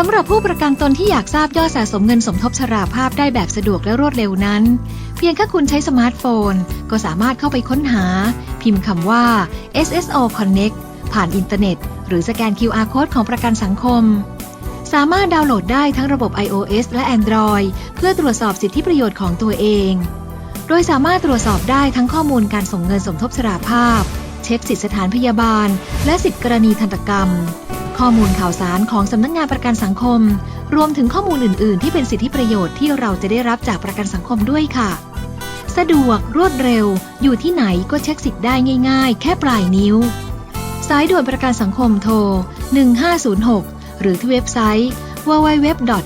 สำหรับผู้ประกันตนที่อยากทราบยอดสะสมเงินสมทบชราภาพได้แบบสะดวกและรวดเร็วนั้น เพียงแค่คุณใช้สมาร์ทโฟน ก็สามารถเข้าไปค้นหา พิมพ์คำว่า SSO Connect ผ่านอินเทอร์เน็ต หรือสแกน QR Code ของประกันสังคม สามารถดาวน์โหลดได้ทั้งระบบ iOS และ Android เพื่อตรวจสอบสิทธิประโยชน์ของตัวเอง โดยสามารถตรวจสอบได้ทั้งข้อมูลการส่งเงินสมทบชราภาพ เช็คสิทธิสถานพยาบาล และสิทธิกรณีทันตกรรม ข้อมูลข่าวสารของสำนักงานประกันสังคม รวมถึงข้อมูลอื่น ๆ ที่เป็นสิทธิประโยชน์ที่เราจะได้รับจากประกันสังคมด้วยค่ะ สะดวกรวดเร็ว อยู่ที่ไหนก็เช็คสิทธิ์ได้ง่าย ๆ แค่ปลายนิ้ว สายด่วนประกันสังคมโทร 1506 หรือที่เว็บไซต์ www.sso.go.th